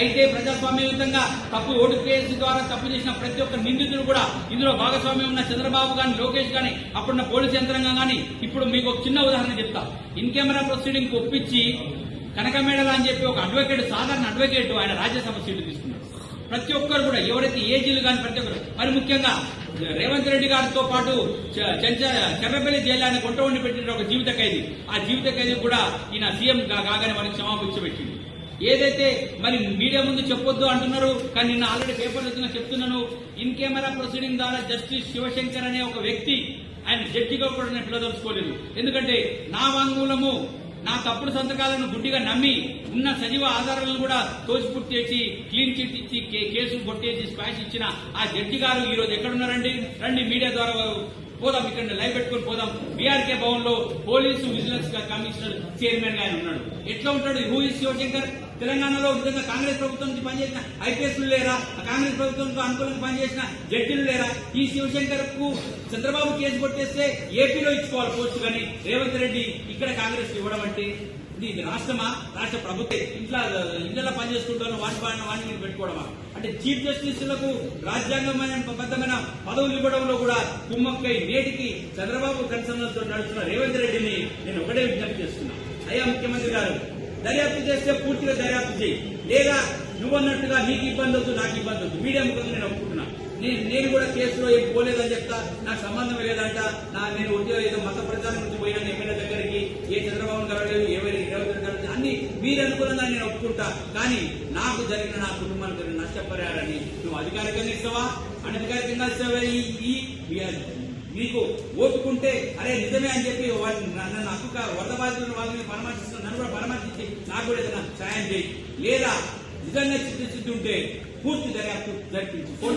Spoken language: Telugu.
అయితే ప్రజాస్వామ్యయుతంగా తప్పు ఓటు కేసు ద్వారా తప్పు చేసిన ప్రతి ఒక్క నిందితుడు కూడా ఇందులో భాగస్వామ్యం ఉన్న చంద్రబాబు గాని లోకేష్ గాని అప్పుడున్న పోలీస్ యంత్రాంగం గాని ఇప్పుడు మీకు ఒక చిన్న ఉదాహరణ చెప్తా. ఇన్ కెమెరా ప్రొసీడింగ్ ఒప్పించి కనకమేడల అని చెప్పి ఒక అడ్వకేట్ సాధారణ అడ్వకేట్ ఆయన రాజ్యసభ సీటు తీసుకున్నారు ప్రతి ఒక్కరు కూడా ఎవరైతే ఏజీలు కానీ ప్రతి ఒక్కరు. మరి ముఖ్యంగా రేవంత్ రెడ్డి గారితో పాటు చెంచ చెర్రపల్లి జైలు ఆయన గుంట వండి పెట్టిన ఒక జీవిత ఖైదీ. ఆ జీవిత ఖైదీ కూడా ఈయన సీఎం కాగానే మనకి క్షమాపించబెట్టింది ఏదైతే మరి మీడియా ముందు చెప్పొద్దు అంటున్నారు కానీ నిన్న ఆల్రెడీ పేపర్లు వచ్చిన చెప్తున్నాను ఇన్ కెమెరా ప్రొసీడింగ్ ద్వారా జస్టిస్ శివశంకర్ అనే ఒక వ్యక్తి ఆయన జడ్జిగా కూడా నేను పిలదలుచుకోలేదు. ఎందుకంటే నా వాంగ్మూలము నా తప్పుడు సంతకాలను గుడ్డిగా నమ్మి ఉన్న సజీవ ఆధారాలను కూడా తోసిపుట్టి చేసి క్లీన్ చిట్ ఇచ్చి కే- కేసు కొట్టేసి స్పాష్ ఇచ్చిన ఆ జడ్జి గారు ఈ రోజు ఎక్కడున్నారండి? రండి మీడియా ద్వారా పోదాం ఇక్కడ లైవ్ పెట్టుకొని పోదాం. బీఆర్కే భవన్లో పోలీసు విజిలెన్స్ కమిషనర్ చైర్మన్గా ఆయన ఉన్నాడు. ఎట్లా ఉంటాడు? హూ ఇస్ శివశంకర్ తెలంగాణలో నిజంగా కాంగ్రెస్ ప్రభుత్వం పనిచేసిన ఐపీఎస్లు లేరా? కాంగ్రెస్ ప్రభుత్వంతో అనుకూలంగా పనిచేసిన జడ్జీలు లేరా? ఈ శివశంకర్కు చంద్రబాబు కేసు కొట్టేస్తే ఏపీలో ఇచ్చుకోవాలి పోవచ్చు కానీ రేవంత్ రెడ్డి ఇక్కడ కాంగ్రెస్ ఇవ్వడం అంటే ఇది రాష్ట్రమా? రాష్ట్ర ప్రభుత్వం ఇంట్లో ఇంట్లో పనిచేసుకుంటాను వాటి పాలన వాటిని మీరు పెట్టుకోవడమా? అంటే చీఫ్ జస్టిస్లకు రాజ్యాంగమైన బద్దమైన పదవులు ఇవ్వడంలో కూడా కుమ్మక్కై నేటికి చంద్రబాబు కన్సర్న్లతో నడుస్తున్న రేవంత్ రెడ్డిని నేను ఒకటి చేస్తే పూర్తిగా దర్యాప్తు చేయి లేదా నువ్వన్నట్టుగా నీకు ఇబ్బంది వద్దు నాకు ఇబ్బంది వద్దు మీడియా ముఖంగా నేను ఒప్పుకుంటున్నా నేను నేను కూడా కేసులో ఏం పోలేదని చెప్తా నాకు సంబంధం లేదంట నా నేను ఉద్యోగం ఏదో మత ప్రచారం నుంచి పోయినాను ఎమ్మెల్యే దగ్గరికి ఏ చంద్రబాబు కలవలేదు ఏమైనా రేవంత్ రెడ్డి కలవలేదు అన్ని మీరు అనుకున్నదాన్ని నేను ఒప్పుకుంటా కానీ నాకు జరిగిన నా కుటుంబానికి జరిగిన నష్టపరిహారాన్ని నువ్వు అధికారికంగా ఇస్తావా అనధికారికంగా ఇస్తావా ఈ మీకు నీకు ఓపుకుంటే అరే నిజమే అని చెప్పి నన్ను హక్కుగా వరద బాధితులు వాళ్ళని పరామర్శిస్తున్న నన్ను కూడా పరామర్శించి నాకు కూడా ఏదైనా సాయం చేయి. లేదా నిజంగా చిత్తశుద్ధి ఉంటే పూర్తి దర్యాప్తు జరిపించి. ఫోన్